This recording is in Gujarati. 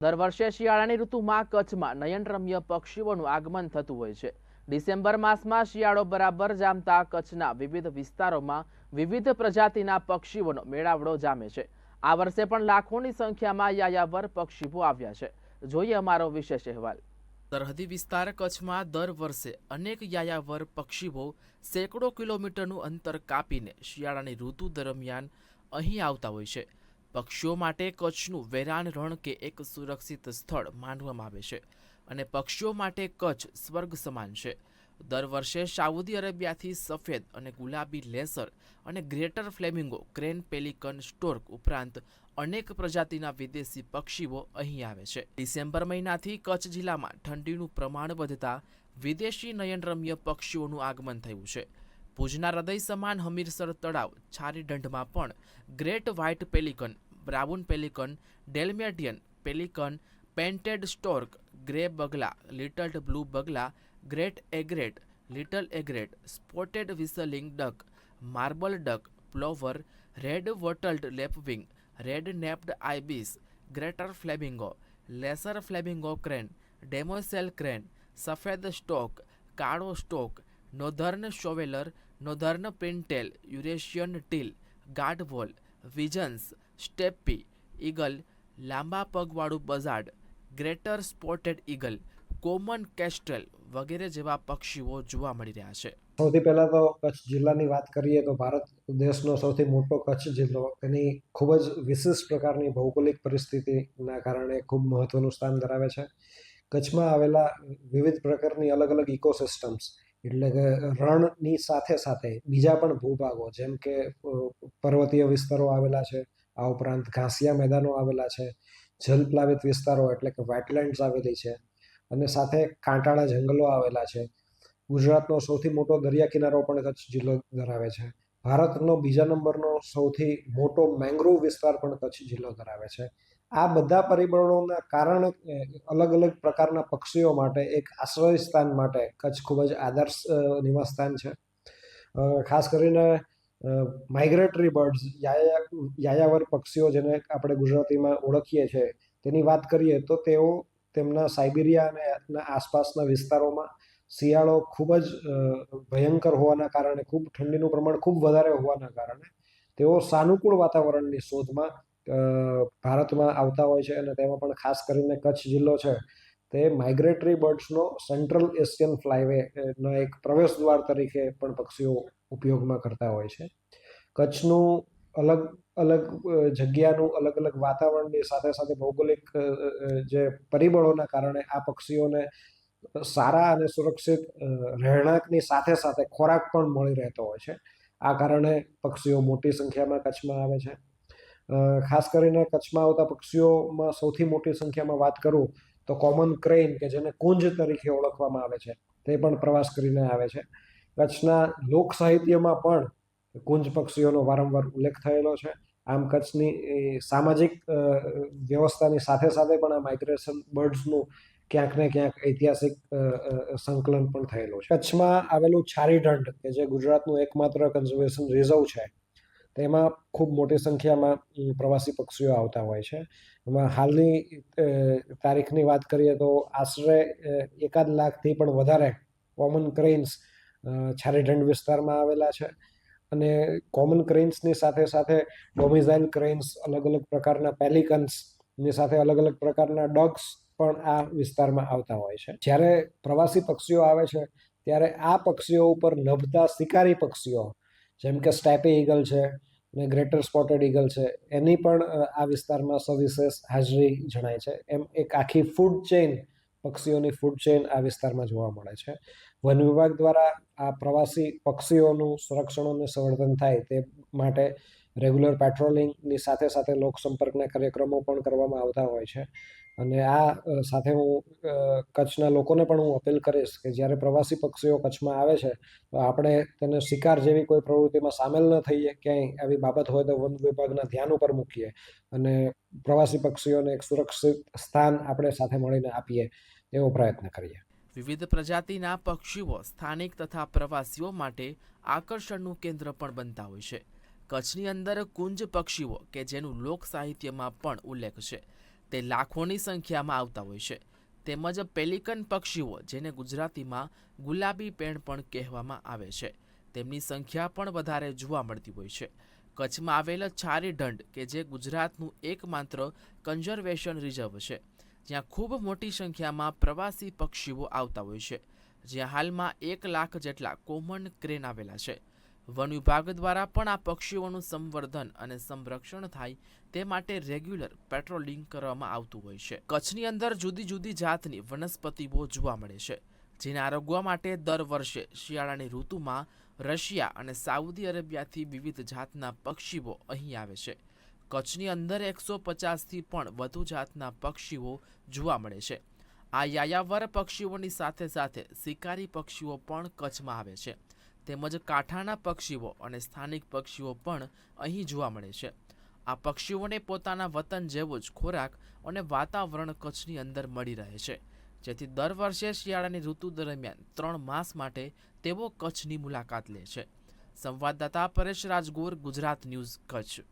દર વર્ષે શિયાળાની ઋતુમાં કચ્છમાં નયનરમ્ય પક્ષીઓનું આગમન થતું હોય છે. ડિસેમ્બર માસમાં શિયાળો બરાબર જામતા કચ્છના વિવિધ વિસ્તારોમાં વિવિધ પ્રજાતિના પક્ષીઓનો મેળાવડો જામે છે. આ વર્ષે પણ લાખોની સંખ્યામાં યાયાવર પક્ષીઓ આવ્યા છે. જોઈએ અમારો વિશેષ અહેવાલ. સરહદી વિસ્તાર કચ્છમાં દર વર્ષે અનેક યાયાવર પક્ષીઓ સેંકડો કિલોમીટરનું અંતર કાપીને શિયાળાની ઋતુ દરમિયાન અહીં આવતા હોય છે. પક્ષીઓ માટે કચ્છનું વેરાન રણ કે એક સુરક્ષિત સ્થળ માનવામાં આવે છે અને પક્ષીઓ માટે કચ્છ સ્વર્ગ સમાન છે. દર વર્ષે સાઉદી અરેબિયાથી સફેદ અને ગુલાબી લેસર અને greater flamingo crane pelican stork ઉપરાંત અનેક પ્રજાતિના વિદેશી પક્ષીઓ અહીં આવે છે. ડિસેમ્બર મહિનાથી કચ્છ જિલ્લામાં ઠંડીનું પ્રમાણ વધતા વિદેશી નયનરમ્ય પક્ષીઓનું આગમન થયું છે. ભુજના હૃદય સમાન હમીરસર તળાવ છારીદંડમાં પણ great white pelican, brown pelican, Dalmatian pelican painted stork, grey બગલા, little blue બગલા, great egret, little egret, spotted whistling duck, marble duck, plover, red wattled lapwing, red naped ibis greater flamingo, lesser flamingo crane, demoiselle crane, સફેદ સ્ટોક, કાળો stork northern shoveler, northern pintail Eurasian teal, gadwall, wigeons steppe eagle લાંબા પગવાળું buzzard greater spotted eagle common kestrel વગેરે જેવા પક્ષીઓ જોવા મળી રહ્યા છે. સૌથી પહેલાં તો કચ્છ જિલ્લાની વાત કરીએ તો ભારત દેશનો સૌથી મોટો કચ્છ જિલ્લો. એની ખૂબ જ વિશિષ્ટ પ્રકારની ભૌગોલિક પરિસ્થિતિના કારણે ખૂબ મહત્ત્વનું સ્થાન ધરાવે છે. કચ્છમાં આવેલા વિવિધ પ્રકારની અલગ અલગ ઇકોસિસ્ટમ્સ એટલે કે રણની સાથે સાથે બીજા પણ ભૂભાગો, જેમ કે પર્વતીય વિસ્તારો આવેલા છે, આ ઉપરાંત ઘાસિયા મેદાનો આવેલા છે, જલપ્લાવિત વિસ્તારો એટલે કે વેટલેન્ડ્સ આવેલી છે, અને સાથે કાંટાળા જંગલો આવેલા છે. ગુજરાતનો સૌથી મોટો દરિયા કિનારો પણ કચ્છ જિલ્લો ધરાવે છે. ભારતનો બીજા નંબરનો સૌથી મોટો મેંગ્રોવ વિસ્તાર પણ કચ્છ જિલ્લો ધરાવે છે. આ બધા પરિબળોના કારણે અલગ અલગ પ્રકારના પક્ષીઓ માટે એક આશ્રય સ્થાન માટે કચ્છ ખૂબ જ આદર્શ નિવાસસ્થાન નિવાસ સ્થાન છે ખાસ કરીને માઇગ્રેટરી બર્ડ્સ યાયાવર પક્ષીઓ જેને આપણે ગુજરાતીમાં ઓળખીએ છીએ, તેની વાત કરીએ તો તેઓ તેમના સાઇબિરિયા અને આસપાસના વિસ્તારોમાં શિયાળો ખૂબ જ ભયંકર હોવાના કારણે, ખૂબ ઠંડીનું પ્રમાણ ખૂબ વધારે હોવાના કારણે તેઓ સાનુકૂળ વાતાવરણની શોધમાં ભારતમાં આવતા હોય છે અને તેમાં પણ ખાસ કરીને કચ્છ જિલ્લો છે, તે માઇગ્રેટરી બર્ડ્સનો સેન્ટ્રલ એશિયન ફ્લાયવેનો એક પ્રવેશ દ્વાર તરીકે પણ પક્ષીઓ ઉપયોગમાં કરતા હોય છે. કચ્છનું અલગ અલગ જગ્યાનું અલગ અલગ વાતાવરણની સાથે સાથે ભૌગોલિક જે પરિબળોના કારણે આ પક્ષીઓને સારા અને સુરક્ષિત રહેણાંકની સાથે સાથે ખોરાક પણ મળી રહેતો હોય છે. આ કારણે પક્ષીઓ મોટી સંખ્યામાં કચ્છમાં આવે છે. ખાસ કરીને કચ્છમાં આવતા પક્ષીઓમાં સૌથી મોટી સંખ્યામાં વાત કરું તો કોમન ક્રેઇન કે જેને કુંજ તરીકે ઓળખવામાં આવે છે, તે પણ પ્રવાસ કરીને આવે છે. કચ્છના લોક સાહિત્યમાં પણ કુંજ પક્ષીઓનો વારંવાર ઉલ્લેખ થયેલો છે. આમ કચ્છની સામાજિક વ્યવસ્થાની સાથે સાથે પણ આ માઇગ્રેશન બર્ડ્સનું ક્યાંક ને ક્યાંક ઐતિહાસિક સંકલન પણ થયેલું છે. કચ્છમાં આવેલું છારીદંડ કે જે ગુજરાતનું એકમાત્ર કન્ઝર્વેશન રિઝર્વ છે તેમાં ખૂબ મોટી સંખ્યામાં પ્રવાસી પક્ષીઓ આવતા હોય છે. એમાં હાલની તારીખની વાત કરીએ તો આશરે એકાદ લાખથી પણ વધારે કોમન ક્રેન્સ છારીઢંડ વિસ્તારમાં આવેલા છે. અને કોમન ક્રેન્સની સાથે સાથે ડોમિઝાઇલ ક્રેન્સ અલગ અલગ પ્રકારના પેલિકન્સની સાથે અલગ અલગ પ્રકારના ડોગ્સ પણ આ વિસ્તારમાં આવતા હોય છે. જ્યારે પ્રવાસી પક્ષીઓ આવે છે, ત્યારે આ પક્ષીઓ ઉપર નભતા શિકારી પક્ષીઓ, જેમ કે સ્ટેપી ઈગલ છે અને ગ્રેટર સ્પોટેડ ઈગલ છે. એની પણ આ વિસ્તારમાં સવિશેષ હાજરી જણાય છે. એમ એક આખી ફૂડ ચેઇન પક્ષીઓની ફૂડ ચેઇન આ વિસ્તારમાં જોવા મળે છે. વન વિભાગ દ્વારા આ પ્રવાસી પક્ષીઓનું સંરક્ષણ અને સંવર્ધન થાય તે માટે રેગ્યુલર પેટ્રોલિંગની સાથે સાથે લોકસંપર્કના કાર્યક્રમો પણ કરવામાં આવતા હોય છે. અને આ સાથે હું કચ્છના લોકોને પણ હું અપીલ કરીશ કે જ્યારે પ્રવાસી પક્ષીઓ કચ્છમાં આવે છે, તો આપણે તેને શિકાર જેવી કોઈ પ્રવૃત્તિમાં સામેલ ન થઈએ, ક્યાંય આવી બાબત હોય તો વન વિભાગના ધ્યાન ઉપર મૂકીએ અને પ્રવાસી પક્ષીઓને એક સુરક્ષિત સ્થાન આપણે સાથે મળીને આપીએ એવો પ્રયત્ન કરીએ. વિવિધ પ્રજાતિના પક્ષીઓ સ્થાનિક તથા પ્રવાસીઓ માટે આકર્ષણનું કેન્દ્ર પણ બનતા હોય છે. કચ્છની અંદર કુંજ પક્ષીઓ કે જેનું લોક સાહિત્યમાં પણ ઉલ્લેખ છે. તે લાખોની સંખ્યામાં આવતા હોય છે. તેમજ પેલિકન પક્ષીઓ જેને ગુજરાતીમાં ગુલાબી પેણ પણ કહેવામાં આવે છે. તેમની સંખ્યા પણ વધારે જોવા મળતી હોય છે. કચ્છમાં આવેલ છારી ઢંઢ કે જે ગુજરાતનું એકમાત્ર કન્ઝર્વેશન રિઝર્વ છે. જ્યાં ખૂબ મોટી સંખ્યામાં પ્રવાસી પક્ષીઓ આવતા હોય છે. જ્યાં હાલમાં એક લાખ જેટલા કોમન ક્રેન આવેલા છે. વન વિભાગ દ્વારા પણ આ પક્ષીઓનું સંવર્ધન અને સંરક્ષણ થાય તે માટે રેગ્યુલર પેટ્રોલિંગ કરવામાં આવતું હોય છે. કચ્છની અંદર જુદી જુદી જાતની વનસ્પતિઓ જોવા મળે છે, જેને આરોગવા માટે દર વર્ષે શિયાળાની ઋતુમાં રશિયા અને સાઉદી અરેબિયાથી વિવિધ જાતના પક્ષીઓ અહીં આવે છે. કચ્છની અંદર એકસો પચાસથી પણ વધુ જાતના પક્ષીઓ જોવા મળે છે. આ યાયાવર પક્ષીઓની સાથે સાથે શિકારી પક્ષીઓ પણ કચ્છમાં આવે છે. તેમજ કાંઠાના પક્ષીઓ અને સ્થાનિક પક્ષીઓ પણ અહીં જોવા મળે છે. આ પક્ષીઓને પોતાના વતન જેવો જ ખોરાક અને વાતાવરણ કચ્છની અંદર મળી રહે છે. જેથી દર વર્ષે શિયાળાની ઋતુ દરમિયાન ત્રણ માસ માટે તેઓ કચ્છની મુલાકાત લે છે. સંવાદદાતા પરેશ રાજગોર, ગુજરાત ન્યૂઝ કચ્છ.